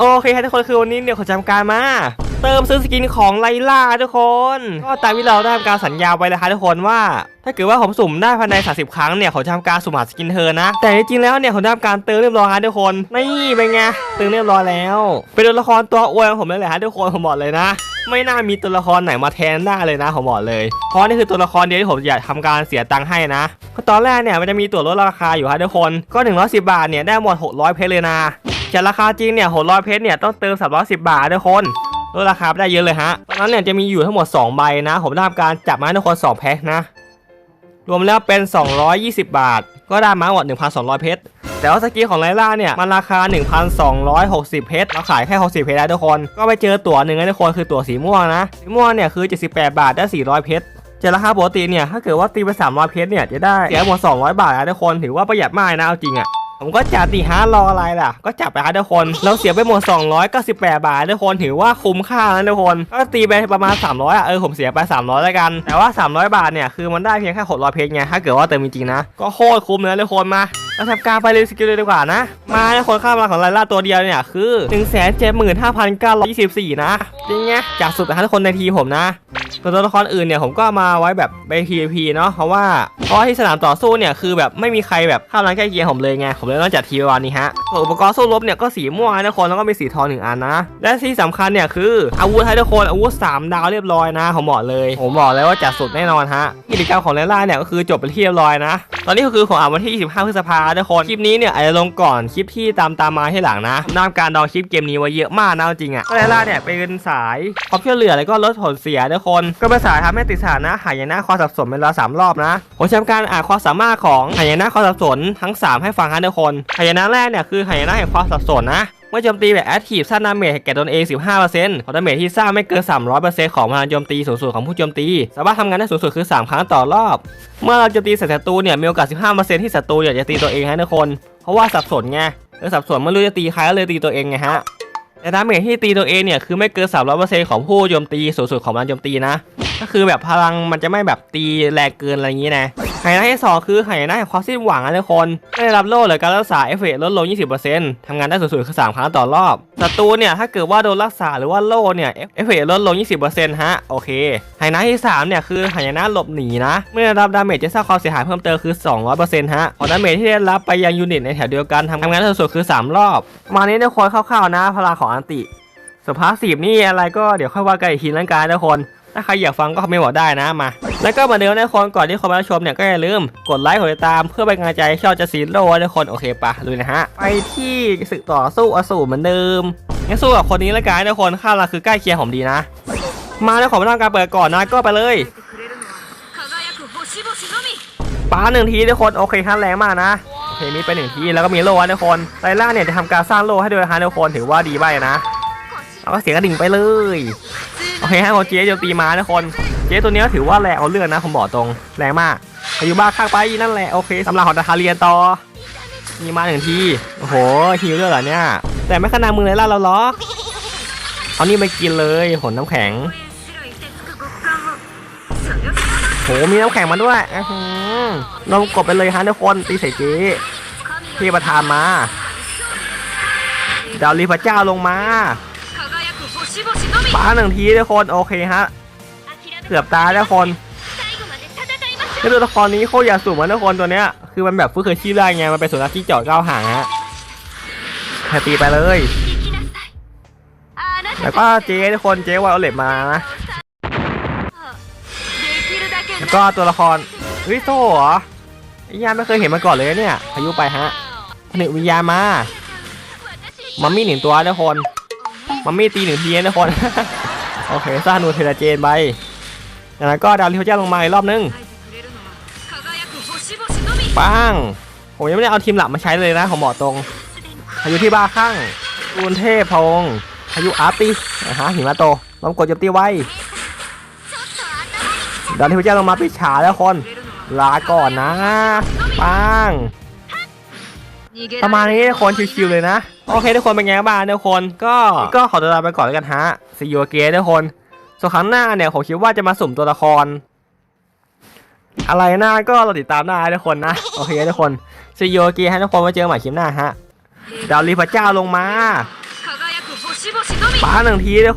โอเคครับทุกคนคือวันนี้เนี่ยขอจำการมา เติมซื้อสกินของไลล่าทุกคน ก็ตามที่เราได้ทำการสัญญาไว้เลยครับทุกคนว่า ถ้าเกิดว่าผมสุ่มได้ภายใน 30 ครั้งเนี่ยเขาจะทำการสุ่มหาสกินเธอนะ แต่จริงๆแล้วเนี่ยผมได้ทำการเติมเรียบร้อยครับทุกคนนี่เป็นไงเติมเรียบร้อยแล้ว เป็นตัวละครตัวอวยของผมเลยแหละฮะทุกคนผมบอกเลยนะไม่น่ามีตัวละครไหนมาแทนได้เลยนะผมบอกเลย เพราะนี่คือตัวละครเดียวที่ผมอยากทำการเสียตังค์ให้นะตอนแรกเนี่ยมันจะมีตัวลดราคาอยู่ฮะทุกคน ก็ 110 บาทเนี่ยได้หมด 600 เพชรเลยนะ แต่ราคาจริงเนี่ย600เพชรเนี่ยต้องเติม 310 บาททุกคนลดราคาได้เยอะเลยฮะตอนนั้นเนี่ยจะมีอยู่ทั้งหมด 2 ใบนะ ผมได้ทำการจับมาทุกคน2แพ็คนะ รวมแล้วเป็น 220 บาท ก็ได้มาหมด 1,200 เพชร แต่ว่าสกิลของไลล่าเนี่ยมันราคา 1,260 เพชรเราขายแค่ 60 เพชรได้ทุกคน ก็ไปเจอตั๋วหนึ่งนะทุกคนคือตั๋วสีม่วงนะ สีม่วงเนี่ยคือ 78 บาทได้ 400 เพชรจะราคาปกติเนี่ยถ้าเกิดว่าตีไป300เพชรเนี่ยจะได้เสียหมด200 บาทนะทุกคนถือว่าประหยัดมากนะเอาจริงอะ ผมก็จัดตีฮะรออะไรล่ะ ก็จับไปฮะทุกคน เราเสียไปหมด 298 บาททุกคนถือว่าคุ้มค่านะทุกคน ก็ตีไปประมาณ 300อะเออผมเสียไป 300แล้วกัน แต่ว่า 300 บาทเนี่ยคือมันได้เพียงแค่600เพชรไงถ้าเกิดว่าเติมจริงๆนะ ก็โคตรคุ้มเลยทุกคนมาเราทำการไปเรียนสกิลเลยดีกว่านะ มาทุกคนค่ามาของไลล่าตัวเดียวเนี่ยคือ 175,924 นะจริงไงจากสุดนะทุกคนในทีผมนะ ตัวตัวละครอื่นเนี่ยผมก็มาไว้แบบไป PVP เนาะเพราะว่าเพราะที่สนามต่อสู้เนี่ยคือแบบไม่มีใครแบบเข้าร้านใกล้เคียงผมเลยไงผมเลยต้องจัดทีวันนี้ฮะส่วนอุปกรณ์สู้รบเนี่ยก็สีม่วงนะทุกคนแล้วก็มีสีทองหนึ่งอันนะ และที่สำคัญเนี่ยคืออาวุธให้ทุกคนอาวุธ3ดาวเรียบร้อยนะผมบอกเลยผมบอกเลยว่าจัดสุดแน่นอนฮะกิจกรรมของเลล่าเนี่ยก็คือจบไปที่เรียบร้อยนะ ตอนนี้ก็คือของอ่านวันที่ 25 พฤษภาทุกคนคลิปนี้เนี่ยอาจจะลงก่อนคลิปที่ตามตามมาให้หลังนะนำการดองคลิปเกมนี้ไว้เยอะมากนะจริงอะเลล่าเนี่ยเป็นสายความช่วยเหลือแล้วก็ลดผลเสียทุกคนก็เป็นสายทำให้ติดสถานะหายนะความสับสนเป็นเวลาสามรอบนะผมจะทำการอ่านความสามารถของหายนะความสับสนทั้ง 3 ให้ฟังฮะทุกคนหายนะแรกเนี่ยคือหายนะแห่งความสับสนนะเมื่อโจมตีแบบแอคทีฟสร้างดาเมจให้แก่ตนเอง15%ของดาเมจที่สร้างไม่เกิน 300%ของพลังโจมตีสูงสุดของผู้โจมตี สามารถทำงานได้สูงสุดคือ 3 ครั้งต่อรอบ เมื่อเราโจมตีใส่ศัตรูเนี่ยมีโอกาส 15%ที่ศัตรูอยากจะตีตัวเองฮะทุกคน เพราะว่าสับสนไงเออสับสนไม่รู้จะตีใครก็เลยตีตัวเองไงฮะ แต่ดาเมจที่ตีตัวเองเนี่ยคือไม่เกิน 300%ของผู้โจมตีสูงสุดของพลังโจมตีนะ ก็คือแบบพลังมันจะไม่แบบตีแรงเกินอะไรอย่างนี้นะ หายนะที่สองคือหายนะแห่งความสิ้นหวังนะทุกคนไม่ได้รับโล่หรือการรักษาเอฟเฟกต์ลดลง 20%ทำงานได้สูงสุดคือ 3 ครั้งต่อรอบศัตรูเนี่ยถ้าเกิดว่าโดนรักษาหรือว่าโล่เนี่ยเอฟเฟกต์ลดลง 20%ฮะโอเคหายนะที่สามเนี่ยคือหายนะหลบหนีนะ เมื่อรับดาเมจจะสร้างความเสียหายเพิ่มเติมคือ 200%ฮะของดาเมจที่ได้รับไปยังยูนิตในแถวเดียวกันทำงานได้สูงสุดคือ 3 รอบ มานี้ทุกคนคร่าวๆนะพลังของอันติสุภาษิตนี่อะไรก็เดี๋ยวค่อยว่ากันอีกทีแล้วกันทุกคน ถ้าใครอยากฟังก็คอมเมนต์บอกได้นะมา แล้วก็เหมือนเดิมนะคนก่อนที่คนมาชมเนี่ยก็อย่าลืมกดไลค์กดติดตามเพื่อเป็นกำลังใจช่องจะซีโร่นะคนโอเคปะลุยนะฮะไปที่สึกต่อสู้อสูรเหมือนเดิมงั้นสู้กับคนนี้ละกันนะคนข้าราคือใกล้เคียงผมดีนะ มาแล้วขอมาทงการเปิดก่อนนะก็ไปเลยป้าหนึ่งทีทุกคนโอเคฮะแรงมากนะโอเคมีไปหนึ่งทีแล้วก็มีโล่ทุกคนไลล่าเนี่ยจะทำการสร้างโล่ให้ด้วยฮะทุกคนถือว่าดีไปนะเอาก็เสียงกระดิ่งไปเลยโอเคฮะโอเจจะตีมาทุกคน เจตัวนี้ถือว่าแรงเอาเรื่องนะผมบอกตรงแรงมากอายุบ้าข้างไปนั่นแหละโอเคสำหรับหอตาคาเรียนต่อมีมาหนึ่งทีโอ้โหฮิวด้วยเหรอเนี่ย แต่ไม่ขนาดมือไหนล่ะเราล้อเอานี่ไปกินเลยผลน้ำแข็งโหมีน้ำแข็งมาด้วยนมกบไปเลยฮะทุกคนตีใส่เจ๊พี่ประธานมาดาวรีพระเจ้าลงมาป้าหนึ่งทีทุกคนโอเคฮะ เกือบตายแล้วคนแล้วตัวละครนี้โคตรอยากสูบมัทุกคนตัวเนี้ยคือมันแบบฟื้นคยชีพได้ไงมันเป็นสุนัขที่เจาะก้าวห่างฮะแฮปปี้ไปเลย แล้วก็เจ๊ทุกคนเจ๊วาเอาเล็บมานะแล้วก็ตัวละครเฮ้ยโซ่เหรอไอ้ยาไม่เคยเห็นมาก่อนเลยเนี่ยพายุไปฮะหนึ่วิญญามามัมมี่หนึ่งตัวทุกคนมัมมี่ตีหนึ่งทีนทุกคน โอเคซาโนูเทราเจนไป จากนั้นก็ดาวทียมแจ้งลงมาอีกรอบนึงปังผมยังไม่ได้เอาทีมหลับมาใช้เลยนะผมบอกตรงพายุที่บ้าข้างอุนเทพพงพายุอาร์ตินะฮะหิมะโตลมกดโจมตีไว้ดาวทียมแจ้งลงมาปิดฉาแล้วคนลาก่อนนะปังประมาณนี้ทุกคนชิวๆเลยนะ โอเคทุกคนเป็นไงบ้างทุกคนก็ก็ขอตัวลาไปก่อนแล้วกันฮะ see you ะทุกคน ส่วนครั้งหน้าเนี่ยผมคิดว่าจะมาสุ่มตัวละคร อะไรหน้าก็เราติดตามได้ทุกคนนะ โอเคทุกคนซีโยกีให้ทุกคนมาเจอใหม่คลิปหน้าฮะดาวรีพระเจ้าลงมาป้าหนึ่งทีทุกคน